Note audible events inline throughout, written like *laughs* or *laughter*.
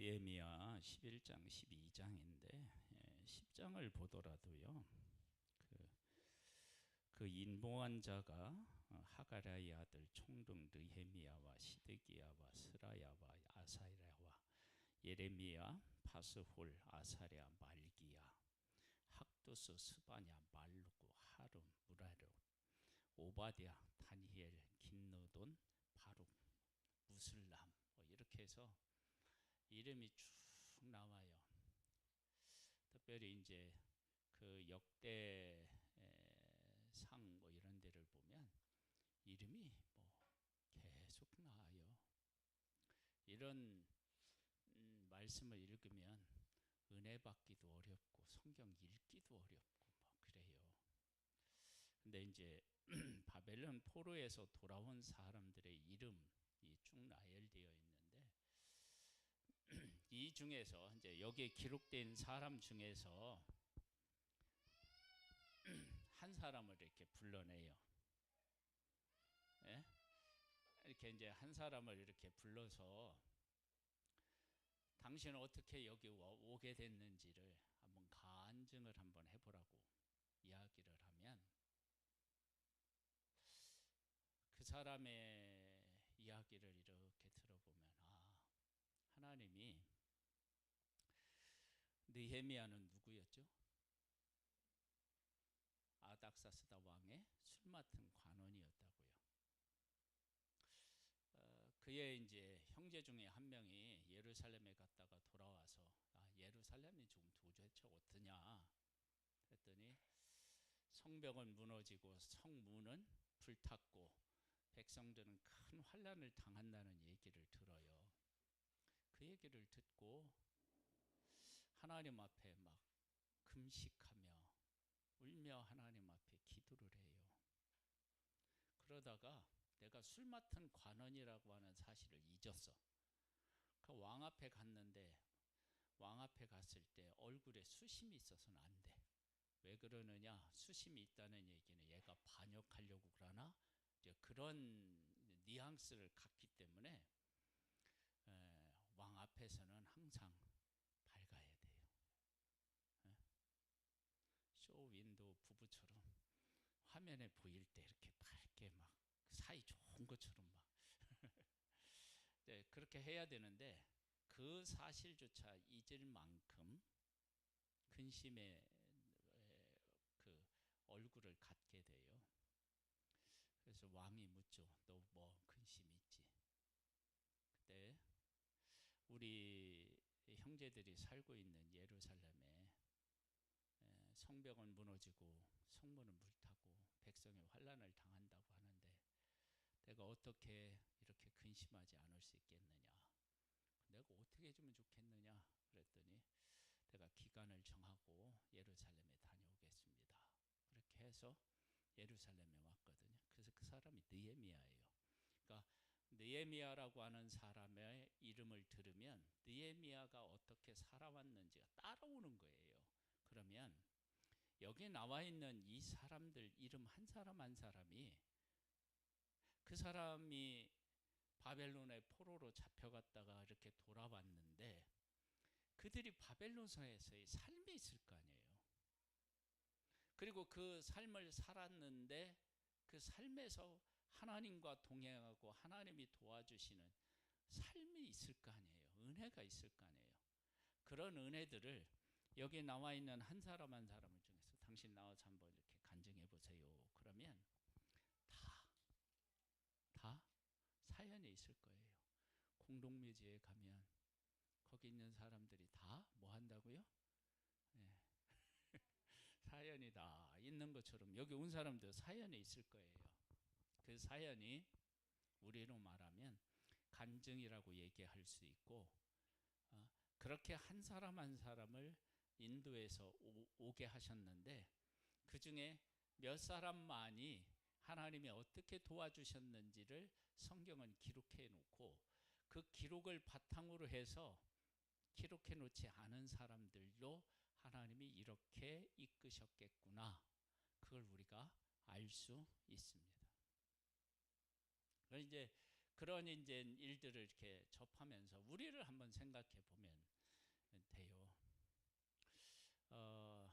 느헤미야 11장 12장인데 10장을 보더라도요. 그, 그 인보한 자가 어, 하가라의 아들 총독 느헤미야와 시드기야와 스라야와 아사이라와 예레미야, 바스홀, 아사랴, 말기야, 학도스, 스바냐, 말루고, 하름, 무라르, 오바디아, 다니엘, 긴노돈, 바룩, 무슬람 뭐 이렇게 해서 이름이 쭉 나와요. 특별히 이제 그 역대 상 뭐 이런 데를 보면 이름이 뭐 계속 나와요. 이런 음, 말씀을 읽으면 은혜 받기도 어렵고 성경 읽기도 어렵고 뭐 그래요. 근데 이제 *clears throat* 바벨론 포로에서 돌아온 사람들의 이름이 쭉 있는데 이 중에서 이제 여기에 기록된 사람 중에서 *clears throat* 한 사람을 이렇게 불러내요. 예? 이렇게 이제 한 사람을 이렇게 불러서 당신은 어떻게 여기 오게 됐는지를 한번 간증을 한번 해보라고 이야기를 하면 그 사람의 이야기를 이렇게 들어보면 아 하나님이 느헤미야는 누구였죠? 아닥사스다 왕의 술 맡은 관원이었다고요. 어, 그의 이제 형제 중에 한 명이 예루살렘에 갔다가 돌아와서 아, 예루살렘이 좀 도대체 어떠냐 했더니 성벽은 무너지고 성문은 불탔고 백성들은 큰 환란을 당한다는 얘기를 들어요. 그 얘기를 듣고 하나님 앞에 막 금식하며 울며 하나님 앞에 기도를 해요. 그러다가 내가 술 맡은 관원이라고 하는 사실을 잊었어. 그 왕 앞에 갔는데 왕 앞에 갔을 때 얼굴에 수심이 있어서는 안 돼. 왜 그러느냐? 수심이 있다는 얘기는 얘가 반역하려고 그러나 그런 뉘앙스를 갖기 때문에 왕 앞에서는 항상 밝아야 돼요. 쇼 윈도우 부부처럼 화면에 보일 때 이렇게 밝게 막 사이 좋은 것처럼 막 *laughs* 네, 그렇게 해야 되는데 그 사실조차 잊을 만큼 근심의 그 얼굴을 갖게 돼요. 그래서 왕이 묻죠. 너 뭐 근심 있지? 그때 우리 형제들이 살고 있는 예루살렘에 성벽은 무너지고 성문은 불타고 백성의 환란을 당한다고 하는데 내가 어떻게 이렇게 근심하지 않을 수 있겠느냐? 내가 어떻게 해주면 좋겠느냐? 그랬더니 내가 기간을 정하고 예루살렘에 다녀오겠습니다. 그렇게 해서 예루살렘에 왔거든요. 그래서 그 사람이 느헤미야예요. 그러니까 느헤미야라고 하는 사람의 이름을 들으면 느헤미야가 어떻게 살아왔는지가 따라오는 거예요. 그러면 여기 나와 있는 이 사람들 이름 한 사람 한 사람이 그 사람이 바벨론의 포로로 잡혀갔다가 이렇게 돌아왔는데 그들이 바벨론서에서의 삶이 있을 거 아니에요. 그리고 그 삶을 살았는데 그 삶에서 하나님과 동행하고 하나님이 도와주시는 삶이 있을 거 아니에요. 은혜가 있을 거 아니에요. 그런 은혜들을 여기 나와 있는 한 사람 한 중에서 당신 나와서 한번 이렇게 간증해 보세요. 그러면 다, 다 사연이 있을 거예요. 공동묘지에 가면 거기 있는 사람들이 다 뭐 한다고요? 네. *laughs* 사연이 다 있는 것처럼 여기 온 사람도 사연이 있을 거예요. 그 사연이 우리로 말하면 간증이라고 얘기할 수 있고 어, 그렇게 한 사람 한 사람을 인도에서 오, 게 하셨는데 그 중에 몇 사람만이 하나님이 어떻게 도와주셨는지를 성경은 기록해 놓고 그 기록을 바탕으로 해서 기록해 놓지 않은 사람들도 하나님이 이렇게 이끄셨겠구나. 그걸 우리가 알 수 있습니다. 그럼 이제 그런 이제 일들을 이렇게 접하면서 우리를 한번 생각해 보면 돼요. 어,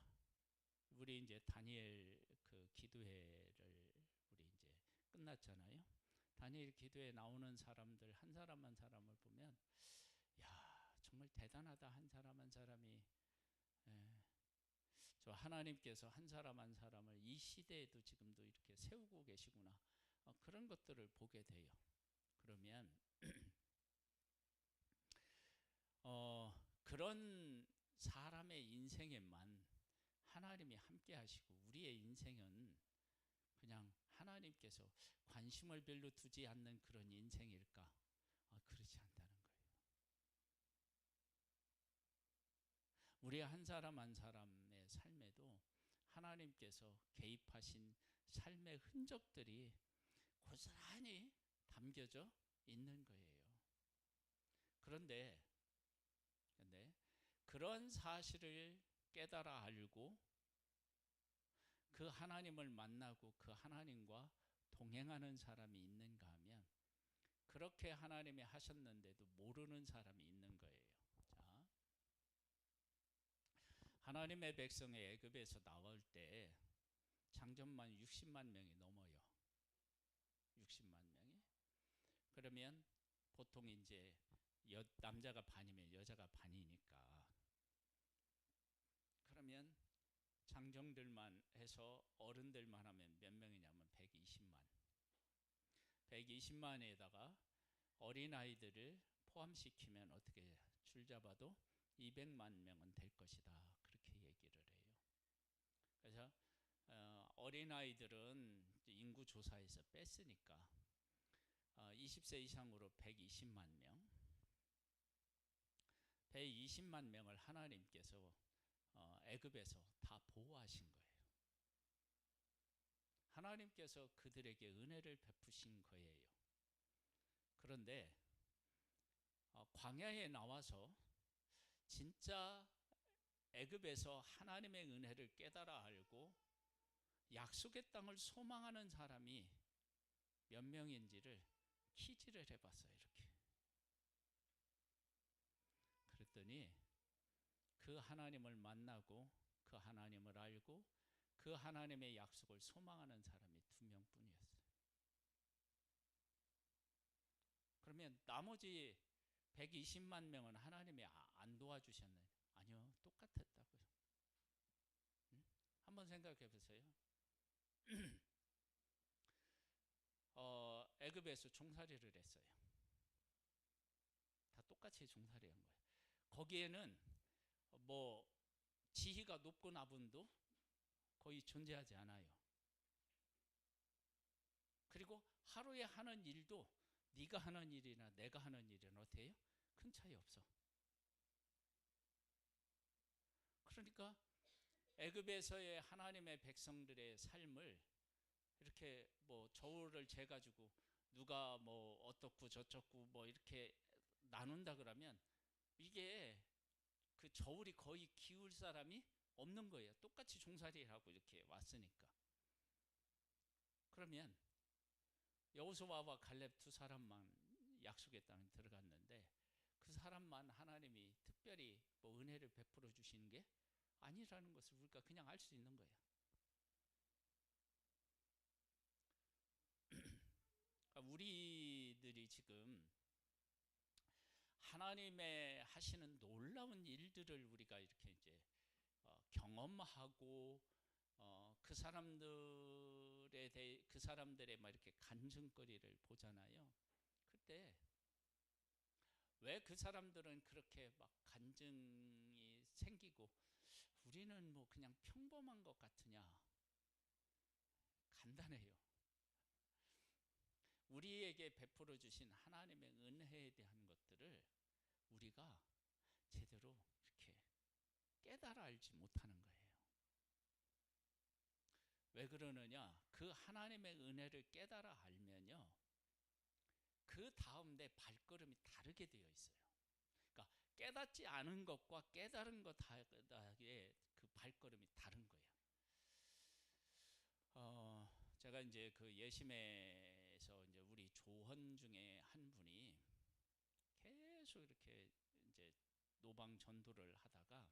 우리 이제 다니엘 그 기도회를 우리 이제 끝났잖아요. 다니엘 기도에 나오는 사람들 한 사람 한 사람을 보면 야 정말 대단하다 한 사람 한 사람이 예, 저 하나님께서 한 사람 한 사람을 이 시대에도 지금도 이렇게 세우고 계시구나 어, 그런 것들을 보게 돼요. 그러면 *clears throat* 어, 그런 사람의 인생에만 하나님이 함께 하시고 우리의 인생은 그냥 하나님께서 관심을 별로 두지 않는 그런 인생일까? 아, 그렇지 않다는 거예요. 우리 한 사람 한 사람의 삶에도 하나님께서 개입하신 삶의 흔적들이 고스란히 담겨져 있는 거예요. 그런데, 그런데 그런 사실을 깨달아 알고 그 하나님을 만나고 그 하나님과 동행하는 사람이 있는가 하면 그렇게 하나님이 하셨는데도 모르는 사람이 있는 거예요. 자, 하나님의 백성의 애굽에서 나올 때 장전만 60만 명이 넘어요. 60만 명이. 그러면 보통 이제 여, 남자가 반이면 여자가 반이니까 그러면 장정들만 해서 어른들만 하면 몇 명이냐면 120만. 120만에다가 어린아이들을 포함시키면 어떻게 줄 잡아도 200만 명은 될 것이다. 그렇게 얘기를 해요. 그래서 어, 어린아이들은 인구 조사에서 뺐으니까 20세 어, 이상으로 120만 명, 120만 명을 하나님께서 어, 애굽에서 다 보호하신 거예요. 하나님께서 그들에게 은혜를 베푸신 거예요. 그런데 어, 광야에 나와서 진짜 애굽에서 하나님의 은혜를 깨달아 알고 약속의 땅을 소망하는 사람이 몇 명인지를 키지를 해봤어요. 이렇게. 그랬더니 그 하나님을 만나고 그 하나님을 알고 그 하나님의 약속을 소망하는 사람이 두 명뿐이었어요. 그러면 나머지 120만 명은 하나님이 아, 안 도와주셨나요? 아니요, 똑같았다고요. 응? 한번 생각해 보세요. *clears throat* 어, 애굽에서 종살이를 했어요. 다 똑같이 종살이 한 거예요. 거기에는 뭐 지위가 높고 나분도 거의 존재하지 않아요. 그리고 하루에 하는 일도 네가 하는 일이나 내가 하는 일은 어때요? 큰 차이 없어. 그러니까 애굽에서의 하나님의 백성들의 삶을 이렇게 뭐 저울을 재 가지고 누가 뭐 어떻고 저쩌고 뭐 이렇게 나눈다 그러면 이게 그 저울이 거의 기울 사람이 없는 거예요. 똑같이 종살이하고 이렇게 왔으니까. 그러면 여호수아와 갈렙 두 사람만 약속의 땅에 들어갔는데 그 사람만 하나님이 특별히 뭐 은혜를 베풀어 주시는 게 아니라는 것을 우리가 그냥 알 수 있는 거예요. *clears throat* 그러니까 우리들이 지금 하나님의 하시는 놀라운 일들을 우리가 이렇게 이제 어, 경험하고 어, 그 사람들에 대해 그 사람들의 막 이렇게 간증거리를 보잖아요. 그때 왜 그 사람들은 그렇게 막 간증이 생기고 우리는 뭐 그냥 평범한 것 같으냐? 간단해요. 우리에게 베풀어 주신 하나님의 은혜에 대한 것들을 우리가 제대로 이렇게 깨달아 알지 못하는 거예요. 왜 그러느냐? 그 하나님의 은혜를 깨달아 알면요. 그 다음 내 발걸음이 다르게 되어 있어요. 그러니까 깨닫지 않은 것과 깨달은 것 사이의 그 발걸음이 다른 거예요. 어, 제가 이제 그 예심에서 이제 우리 조헌 중에 한 계속 이렇게 이제 노방 전도를 하다가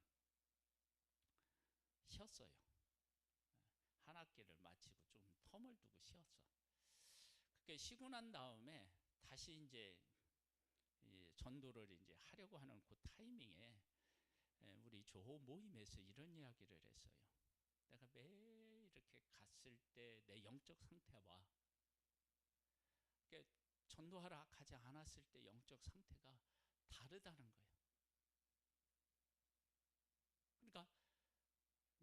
쉬었어요. 한 학기를 마치고 좀 텀을 두고 쉬었어. 그렇게 쉬고 난 다음에 다시 이제 전도를 이제 하려고 하는 그 타이밍에 우리 조호 모임에서 이런 이야기를 했어요. 내가 매일 이렇게 갔을 때 내 영적 상태와 그러니까 전도하러 가지 않았을 때 영적 상태가 다르다는 거예요. 그러니까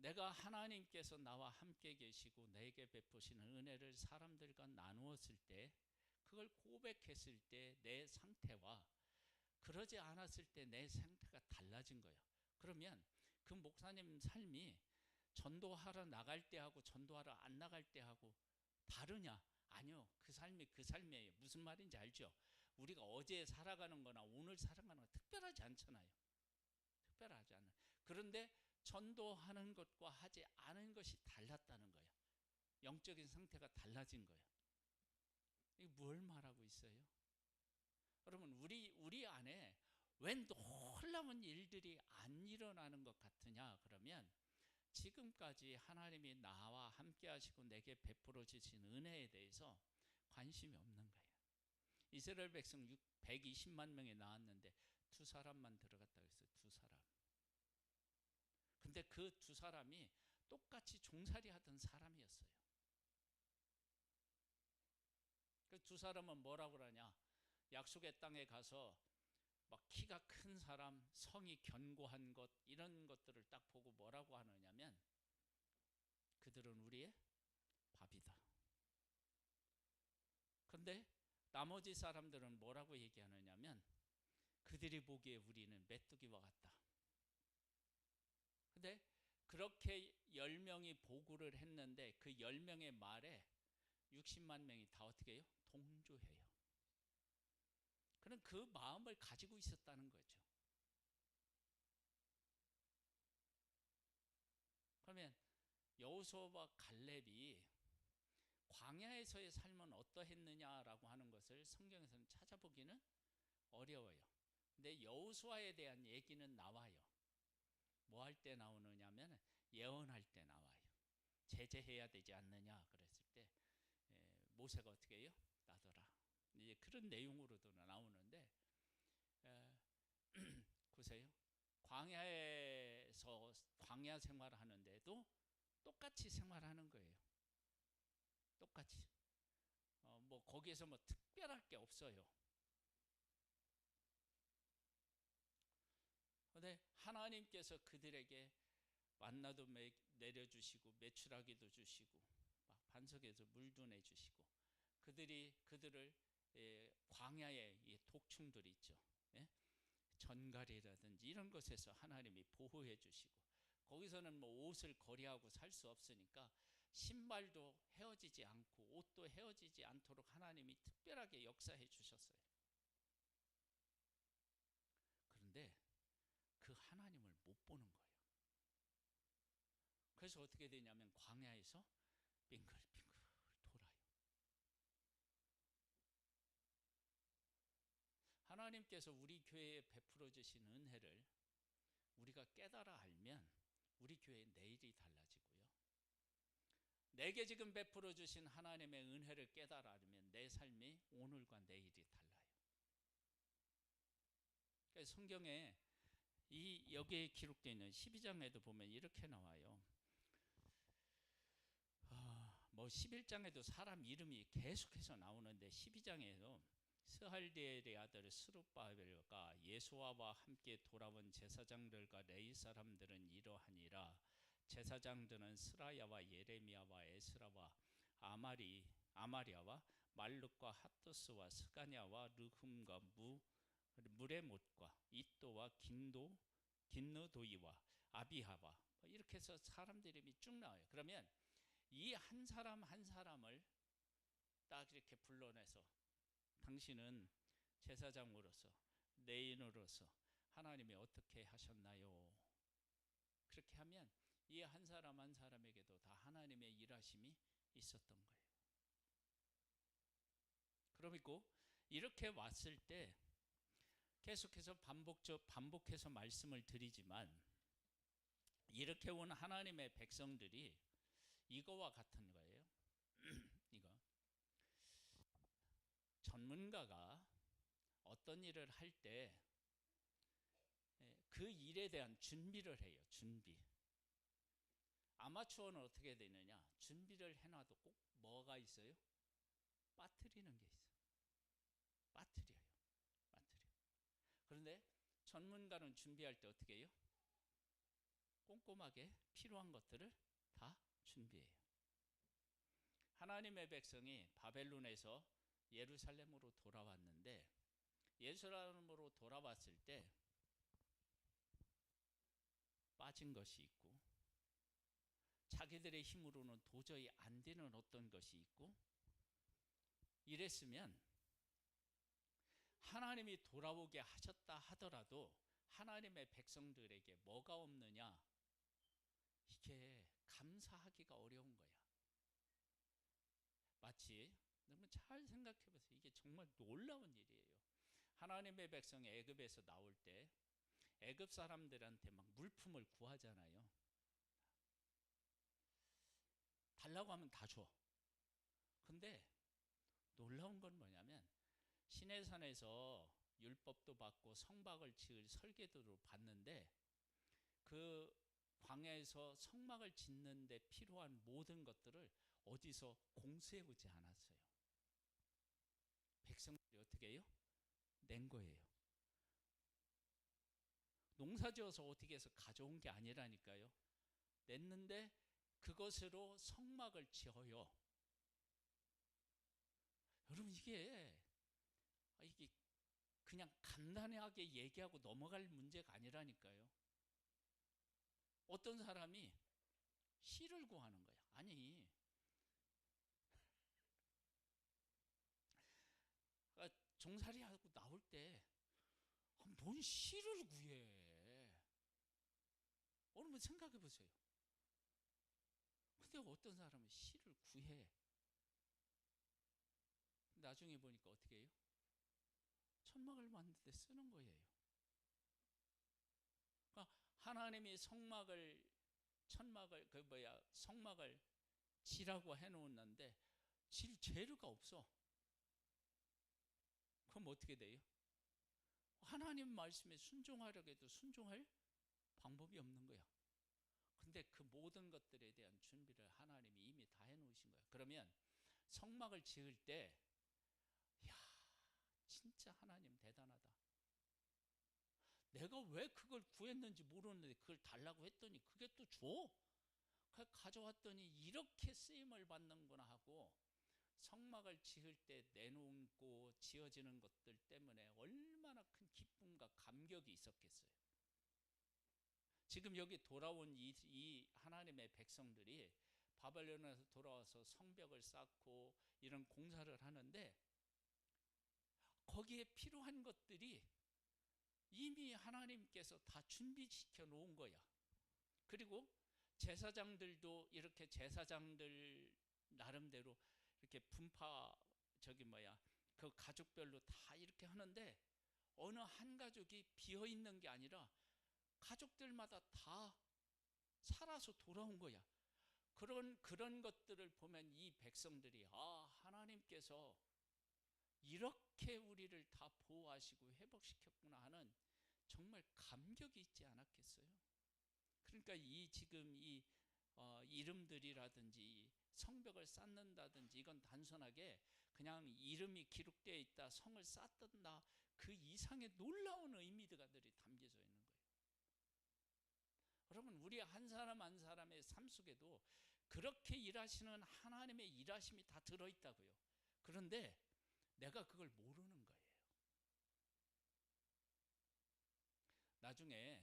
내가 하나님께서 나와 함께 계시고 내게 베푸시는 은혜를 사람들과 나누었을 때 그걸 고백했을 때 내 상태와 그러지 않았을 때 내 상태가 달라진 거예요. 그러면 그 목사님 삶이 전도하러 나갈 때하고 전도하러 안 나갈 때하고 다르냐? 아니요. 그 삶이 그 삶이에요. 무슨 말인지 알죠? 우리가 어제 살아가는 거나 오늘 살아가는 거 특별하지 않잖아요. 특별하지 않아. 그런데 전도하는 것과 하지 않은 것이 달랐다는 거예요. 영적인 상태가 달라진 거예요. 이게 뭘 말하고 있어요? 여러분, 우리, 우리 안에 왜 놀라운 일들이 안 일어나는 것 같으냐? 그러면 지금까지 하나님이 나와 함께 하시고 내게 베풀어 주신 은혜에 대해서 관심이 없는 거예요. 이스라엘 백성 120만 명이 나왔는데 두 사람만 사람. 근데 그 두 사람이 똑같이 종살이 하던 사람이었어요. 그 두 사람은 뭐라고 그러냐? 약속의 땅에 가서 막 키가 큰 사람, 성이 견고한 것 이런 것들을 딱 보고 뭐라고 하느냐면 그들은 우리의 밥이다. 근데 나머지 사람들은 뭐라고 얘기하느냐면 그들이 보기에 우리는 메뚜기와 같다. 근데 그렇게 10명이 보고를 했는데 그 10명의 말에 60만 명이 다 어떻게 해요? 동조해요. 그런 그 마음을 가지고 있었다는 거죠. 그러면 여호수아와 갈렙이 광야에서의 삶은 어떠했느냐라고 하는 것을 성경에서는 찾아보기는 어려워요. 근데 여호수아에 대한 얘기는 나와요. 뭐 할 때 나오느냐면 예언할 때 나와요. 제재해야 되지 않느냐 그랬을 때 모세가 어떻게 해요? 나더라. 이제 그런 내용으로도 나오는데 에, *clears throat* 보세요. 광야에서 광야 생활을 하는데도 똑같이 생활하는 거예요. 똑같이. 어, 뭐 거기에서 뭐 특별할 게 없어요. 근데 하나님께서 그들에게 만나도 내려주시고 매출하기도 주시고 막 반석에서 물도 내주시고 그들이 그들을 예, 광야의 독충들이 있죠. 예? 전갈이라든지 이런 것에서 하나님이 보호해 주시고 거기서는 뭐 옷을 거리하고 살 수 없으니까 신발도 헤어지지 않고 옷도 헤어지지 않도록 하나님이 특별하게 역사해 주셨어요. 그런데 그 하나님을 못 보는 거예요. 그래서 어떻게 되냐면 광야에서 빙글빙글 돌아요. 하나님께서 우리 교회에 베풀어 주신 은혜를 우리가 깨달아 알면 우리 교회의 내일이 달라지고요. 내게 지금 베풀어 주신 하나님의 은혜를 깨달아 알면 내 삶이 오늘과 내일이 달라요. 그러니까 성경에 이 여기에 기록되어 있는 12장에도 보면 이렇게 나와요. 아, 뭐 11장에도 사람 이름이 계속해서 나오는데 12장에도 스할디엘의 아들 스룹바벨과 예수아와 함께 돌아온 제사장들과 레이 사람들은 이러하니라 제사장들은 스라야와 예레미야와 에스라와 아마리 아마리아와 말룩과 핫토스와 스가냐와 르흠과 무 무레못과 이또와 긴도 긴느도이와 아비하와 뭐 이렇게 해서 사람들 이름이 쭉 나와요. 그러면 이 한 사람 한 사람을 딱 이렇게 불러내서 당신은 제사장으로서 내인으로서 하나님이 어떻게 하셨나요? 그렇게 하면 이 한 사람 한 사람에게도 다 하나님의 일하심이 있었던 거예요. 그러고 이렇게 왔을 때 계속해서 반복적 반복해서 말씀을 드리지만 이렇게 온 하나님의 백성들이 이거와 같은 거예요. *clears throat* 이거 전문가가 어떤 일을 할 때 그 일에 대한 준비를 해요. 준비. 아마추어는 어떻게 되느냐? 준비를 해놔도 꼭 뭐가 있어요? 빠뜨리는 게 있어. 빠뜨려요. 빠뜨려. 그런데 전문가는 준비할 때 어떻게 해요? 꼼꼼하게 필요한 것들을 다 준비해요. 하나님의 백성이 바벨론에서 예루살렘으로 돌아왔는데 예루살렘으로 돌아왔을 때 빠진 것이 있고 자기들의 힘으로는 도저히 안 되는 어떤 것이 있고 이랬으면 하나님이 돌아오게 하셨다 하더라도 하나님의 백성들에게 뭐가 없느냐 감사하기가 어려운 거야. 마치 여러분 잘 생각해 보세요. 이게 정말 놀라운 일이에요. 하나님의 백성이 애굽에서 나올 때 애굽 사람들한테 막 물품을 구하잖아요. 달라고 하면 다 줘. 근데 놀라운 건 뭐냐면 시내산에서 율법도 받고 성막을 지을 설계도를 받는데 그 광야에서 성막을 짓는 데 필요한 모든 것들을 어디서 공수해 오지 않았어요. 백성들이 어떻게 해요? 낸 거예요. 농사 지어서 어떻게 해서 가져온 게 아니라니까요. 냈는데 그것으로 성막을 지어요. 여러분 이게 이게 그냥 간단하게 얘기하고 넘어갈 문제가 아니라니까요. 어떤 사람이 씨를 구하는 거야. 아니 그러니까 종살이하고 나올 때뭔 아, 씨를 구해? 여러분 생각해 보세요. 근데 어떤 사람은 씨를 구해. 나중에 보니까 어떻게 해요? 천막을 만드는데 쓰는 거예요. 하나님이 성막을 천막을 그 뭐야 성막을 지라고 해놓았는데 질 재료가 없어. 그럼 어떻게 돼요? 하나님 말씀에 순종하려고 해도 순종할 방법이 없는 거야. 근데 그 모든 것들에 대한 준비를 하나님이 이미 다 해놓으신 거야. 그러면 성막을 지을 때, 야 진짜 하나님 대단하다. 내가 왜 그걸 구했는지 모르는데 그걸 달라고 했더니 그게 또 줘. 그 가져왔더니 이렇게 쓰임을 받는구나 하고 성막을 지을 때 내놓고 지어지는 것들 때문에 얼마나 큰 기쁨과 감격이 있었겠어요. 지금 여기 돌아온 이, 이 하나님의 백성들이 바벨론에서 돌아와서 성벽을 쌓고 이런 공사를 하는데 거기에 필요한 것들이 이미 하나님께서 다 준비시켜 놓은 거야. 그리고 제사장들도 이렇게 제사장들 나름대로 이렇게 분파 저기 뭐야 그 가족별로 다 이렇게 하는데 어느 한 가족이 비어 있는 게 아니라 가족들마다 다 살아서 돌아온 거야. 그런 그런 것들을 보면 이 백성들이 아 하나님께서 이렇게 우리를 다 보호하시고 회복시켰구나 하는 정말 감격이 있지 않았겠어요? 그러니까 이 지금 이 어, 이름들이라든지 성벽을 쌓는다든지 이건 단순하게 그냥 이름이 기록되어 있다 성을 쌓던다 그 이상의 놀라운 의미들이 담겨져 있는 거예요. 여러분 우리 한 사람 한 사람의 삶 속에도 그렇게 일하시는 하나님의 일하심이 다 들어있다고요. 그런데 내가 그걸 모르는 거예요. 나중에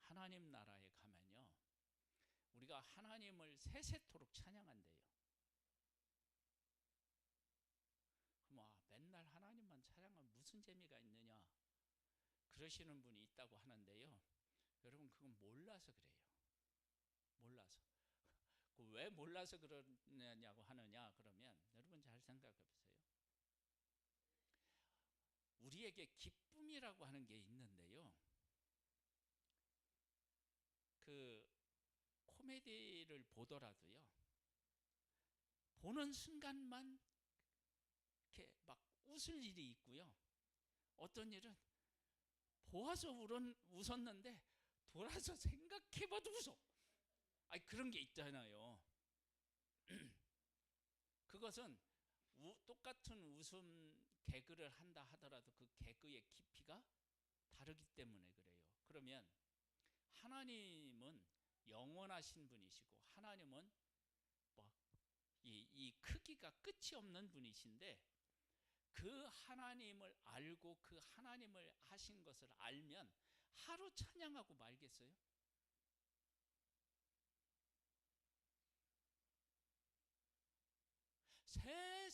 하나님 나라에 가면요. 우리가 하나님을 세세토록 찬양한대요. 그럼 아, 맨날 하나님만 찬양하면 무슨 재미가 있느냐? 그러시는 분이 있다고 하는데요. 여러분 그건 몰라서 그래요. 몰라서. *laughs* 그왜 몰라서 그러냐고 하느냐 그러면 여러분 잘 생각해 보세요. 우리에게 기쁨이라고 하는 게 있는데요. 그 코미디를 보더라도요. 보는 순간만 이렇게 막 웃을 일이 있고요. 어떤 일은 보아서 울은, 웃었는데 돌아서 *laughs* 생각해봐도 웃어. 아니 그런 게 있잖아요. *clears throat* 그것은 우, 똑같은 웃음 개그를 한다 하더라도 그 개그의 깊이가 다르기 때문에 그래요. 그러면 하나님은 영원하신 분이시고 하나님은 뭐 이, 이 크기가 끝이 없는 분이신데 그 하나님을 알고 그 하나님을 하신 것을 알면 하루 찬양하고 말겠어요?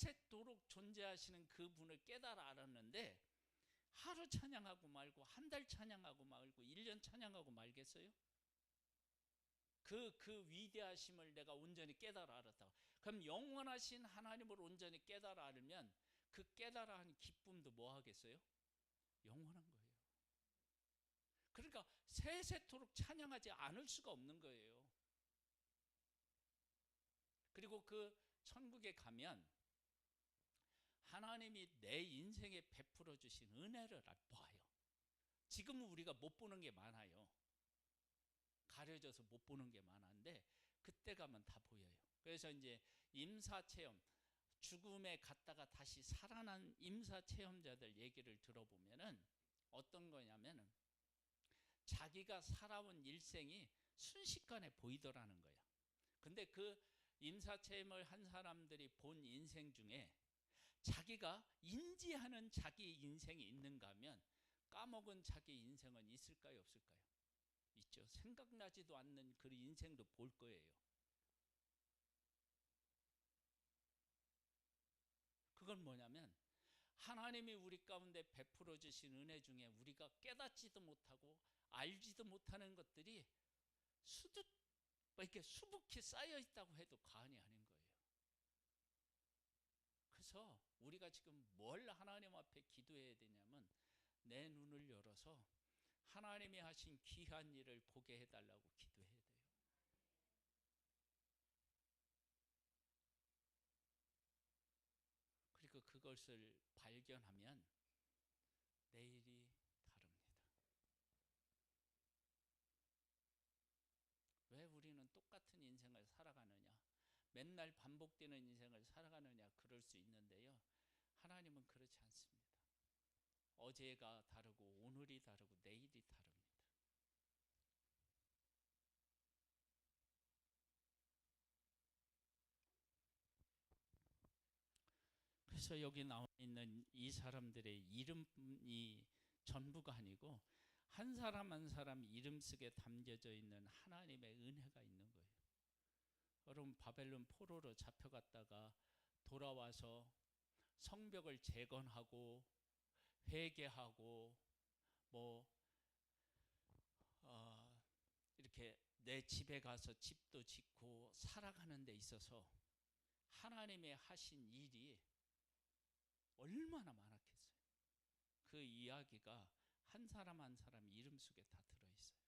세세토록 존재하시는 그분을 깨달아 알았는데 하루 찬양하고 말고 한 달 찬양하고 말고 1년 찬양하고 말겠어요? 그, 그 위대하심을 내가 온전히 깨달아 알았다. 그럼 영원하신 하나님을 온전히 깨달아 알면 그 깨달아 한 기쁨도 뭐 하겠어요? 영원한 거예요. 그러니까 세세토록 찬양하지 않을 수가 없는 거예요. 그리고 그 천국에 가면 하나님이 내 인생에 베풀어 주신 은혜를 봐요. 지금은 우리가 못 보는 게 많아요. 가려져서 못 보는 게 많은데 그때 가면 다 보여요. 그래서 이제 임사 체험 죽음에 갔다가 다시 살아난 임사 체험자들 얘기를 들어보면은 어떤 거냐면은 자기가 살아온 일생이 순식간에 보이더라는 거야. 근데 그 임사 체험을 한 사람들이 본 인생 중에 자기가 인지하는 자기 인생이 있는가 하면 까먹은 자기 인생은 있을까요 없을까요? 있죠. 생각나지도 않는 그 인생도 볼 거예요. 그건 뭐냐면 하나님이 우리 가운데 베풀어 주신 은혜 중에 우리가 깨닫지도 못하고 알지도 못하는 것들이 수듯 이렇게 수북히 쌓여 있다고 해도 과언이 거예요. 그래서 우리가 지금 뭘 하나님 앞에 기도해야 되냐면 내 눈을 열어서 하나님이 하신 귀한 일을 보게 해달라고 기도해야 돼요. 그리고 그것을 발견하면 내일이 다릅니다. 왜 우리는 똑같은 인생을 살아가느냐? 맨날 반복되는 인생을 살아가느냐? 그럴 수 있는데요. 하나님은 그렇지 않습니다. 어제가 다르고 오늘이 다르고 내일이 다릅니다. 그래서 여기 나와 있는 이 사람들의 이름이 전부가 아니고 한 사람 한 사람 이름 속에 담겨져 있는 하나님의 은혜가 있는 거예요. 여러분 바벨론 포로로 잡혀갔다가 돌아와서 성벽을 재건하고 회개하고 뭐 어, 이렇게 내 집에 가서 집도 짓고 살아가는 데 있어서 하나님의 하신 일이 얼마나 많았겠어요. 그 이야기가 한 사람 한 사람 이름 속에 다 들어있어요.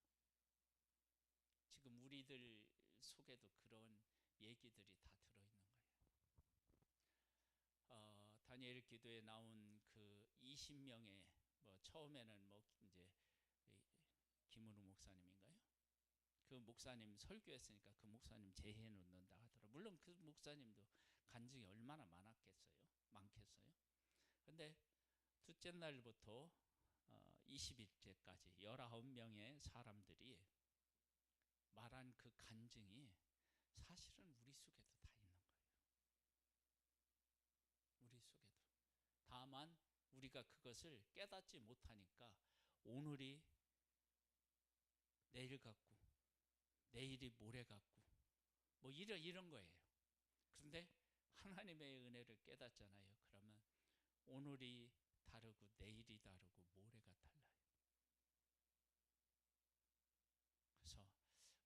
지금 우리들 속에도 그런 얘기들이 다 들어있는 거예요. 어, 다니엘 기도에 나온 그 20명의 뭐 처음에는 뭐 이제 김은우 목사님인가요? 그 목사님 설교했으니까 그 목사님 제해 놓는다 하더라. 물론 그 목사님도 간증이 얼마나 많았겠어요? 많겠어요? 근데 둘째 날부터 어, 20일째까지 19명의 사람들이 말한 그 간증이 사실은 우리 속에도 다 있는 우리 속에도. 다만 우리가 그것을 깨닫지 못하니까 오늘이 내일 같고 내일이 모레 같고 뭐 이런 이런 거예요. 그런데 하나님의 은혜를 깨닫잖아요. 그러면 오늘이 다르고 내일이 다르고 모레가 달라요. 그래서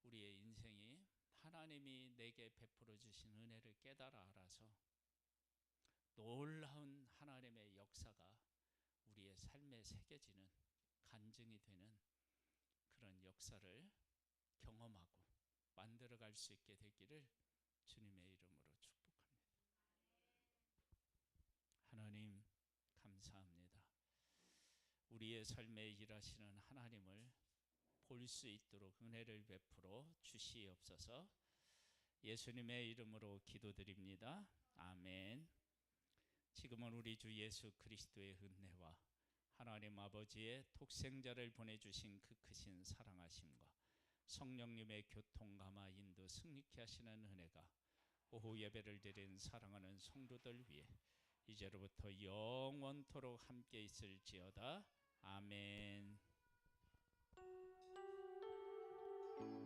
우리의 인생이 하나님이 내게 베풀어 주신 은혜를 깨달아 알아서 놀라운 하나님의 역사가 우리 우리의 삶에 새겨지는 간증이 되는 그런 역사를 경험하고 만들어갈 수 있게 되기를 주님의 이름으로 축복합니다. 하나님 감사합니다. 우리의 삶에 일하시는 하나님을 볼 수 있도록 은혜를 베풀어 주시옵소서. 예수님의 이름으로 기도드립니다. 아멘. 지금은 우리 주 예수 그리스도의 은혜와 하나님 아버지의 독생자를 보내주신 그 크신 사랑하심과 성령님의 교통감화 인도 승리케 하시는 은혜가 오후 예배를 드린 사랑하는 성도들 위해 이제로부터 영원토록 함께 있을지어다 아멘.